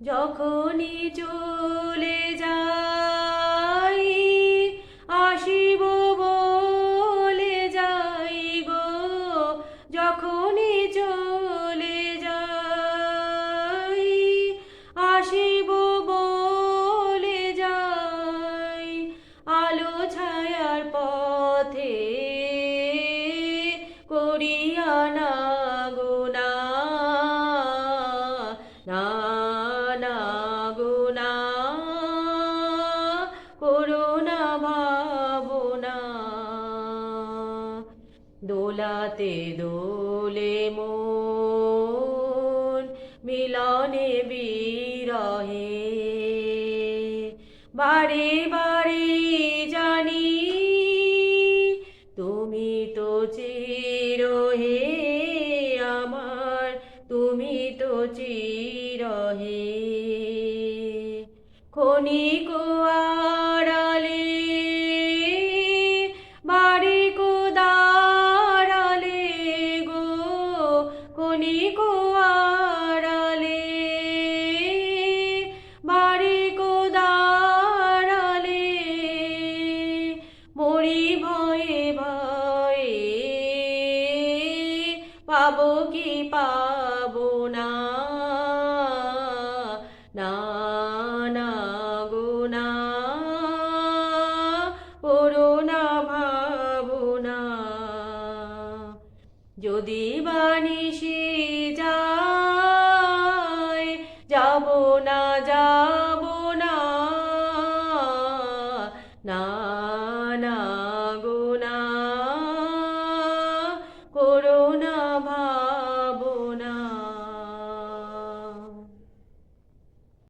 যখনই চলে যাই, আসিব বলে যাই গো, যখনই চলে যাই, আসিব বলে যাই। আলো ছায়ার পথে করিয়া দোলাতে দোলে মন, মিলনে বিরহে। বারে বারে জানি, তুমি তো চিরহে আমার, তুমি তো চিরহে। ক্ষণিক পাবো কি পাবো না? যদি বানিসি যায় যাব না যাব না। না গুনা